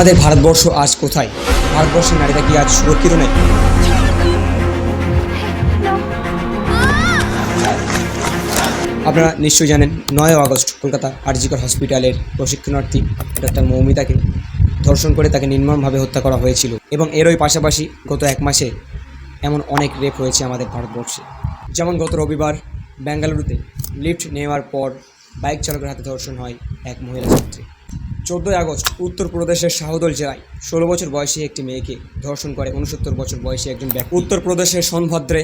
আমাদের ভারতবর্ষ আজ কোথায়? ভারতবর্ষের নারীরা কি আজ সুরক্ষিত নেই? আপনারা নিশ্চয়ই জানেন নয় আগস্ট কলকাতা আরজিকর হসপিটালের প্রশিক্ষণার্থী ডাক্তার মৌমিতাকে ধর্ষণ করে তাকে নির্মমভাবে হত্যা করা হয়েছিল এবং এরই পাশাপাশি গত এক মাসে এমন অনেক রেপ হয়েছে আমাদের ভারতবর্ষে। যেমন গত রবিবার বেঙ্গালুরুতে লিফট নেওয়ার পর বাইক চালকের হাতে ধর্ষণ হয় এক মহিলা ছাত্রী। চোদ্দোই আগস্ট উত্তরপ্রদেশের শাহদল জেলায় ষোলো বছর বয়সী একটি মেয়েকে ধর্ষণ করে উনসত্তর বছর বয়সী একজন ব্যক্তি। উত্তরপ্রদেশের সোনভদ্রে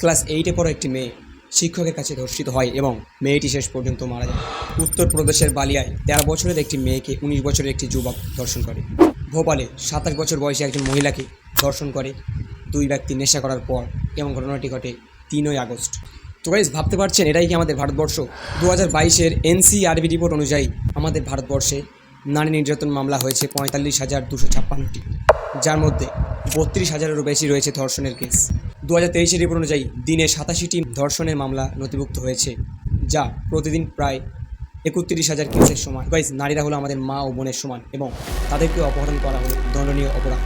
ক্লাস এইটে পড়া একটি মেয়ে শিক্ষকের কাছে ধর্ষিত হয় এবং মেয়েটি শেষ পর্যন্ত মারা যায়। উত্তরপ্রদেশের বালিয়ায় তেরো বছরের একটি মেয়েকে উনিশ বছরের একটি যুবক ধর্ষণ করে। ভোপালে সাতাশ বছর বয়সী একজন মহিলাকে ধর্ষণ করে। দুই ব্যক্তি নেশা করার পর এবং ঘটনাটি ঘটে তিনই আগস্ট। তো গাইজ ভাবতে পারছেন এটাই কি আমাদের ভারতবর্ষ? দু হাজার বাইশের এনসিআরবি রিপোর্ট অনুযায়ী আমাদের ভারতবর্ষে নারী নির্যাতন মামলা হয়েছে পঁয়তাল্লিশ হাজার দুশো ছাপ্পান্নটি, যার মধ্যে বত্রিশ হাজারেরও বেশি রয়েছে ধর্ষণের কেস। দু হাজার তেইশের রিপোর্ট অনুযায়ী দিনে সাতাশিটি ধর্ষণের মামলা নথিভুক্ত হয়েছে, যা প্রতিদিন প্রায় একত্রিশ হাজার কেসের সমান। গাইজ নারীরা হলো আমাদের মা ও বোনের সমান এবং তাদেরকে অপহরণ করা হলো দণ্ডনীয় অপরাধ।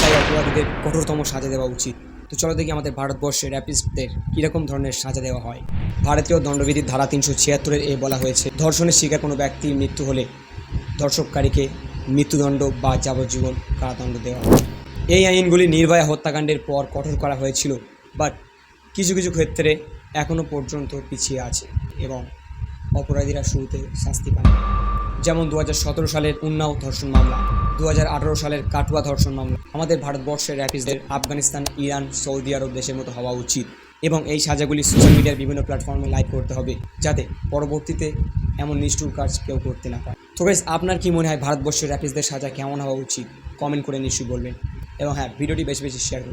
তাই অপরাধীদের কঠোরতম সাজা দেওয়া উচিত। তো চলো দেখি আমাদের ভারতবর্ষের র্যাপিস্টদের কীরকম ধরনের সাজা দেওয়া হয়। ভারতীয় দণ্ডবিধির ধারা তিনশো ছিয়াত্তরের এ বলা হয়েছে, ধর্ষণের শিকার কোনো ব্যক্তির মৃত্যু হলে ধর্ষককারীকে মৃত্যুদণ্ড বা যাবজ্জীবন কারাদণ্ড দেওয়া এই আইনগুলি নির্ভয়া হত্যাকাণ্ডের পর কঠোর করা হয়েছিল, বাট কিছু কিছু ক্ষেত্রে এখনও পর্যন্ত পিছিয়ে আছে এবং অপরাধীরা শুরুতে শাস্তি পায় যেমন দু হাজার সতেরো সালের উন্নাও ধর্ষণ মামলা দু হাজার আঠেরো সালের কাটুয়া ধর্ষণ মামলা। আমাদের ভারতবর্ষের র্যাপিসদের আফগানিস্তান, ইরান, সৌদি আরব দেশের মতো হওয়া উচিত এবং এই সাজাগুলি সোশ্যাল মিডিয়ার বিভিন্ন প্ল্যাটফর্মে লাইক করতে হবে যাতে পরবর্তীতে এমন নিষ্ঠুর কাজ কেউ করতে না পারে। তো গাইস আপনার কি মনে হয় ভারতবর্ষের র্যাপিসদের সাজা কেমন হওয়া উচিত? কমেন্ট করে নিশ্চয়ই বলবেন। এবং হ্যাঁ ভিডিওটি বেশি বেশি শেয়ার করুন।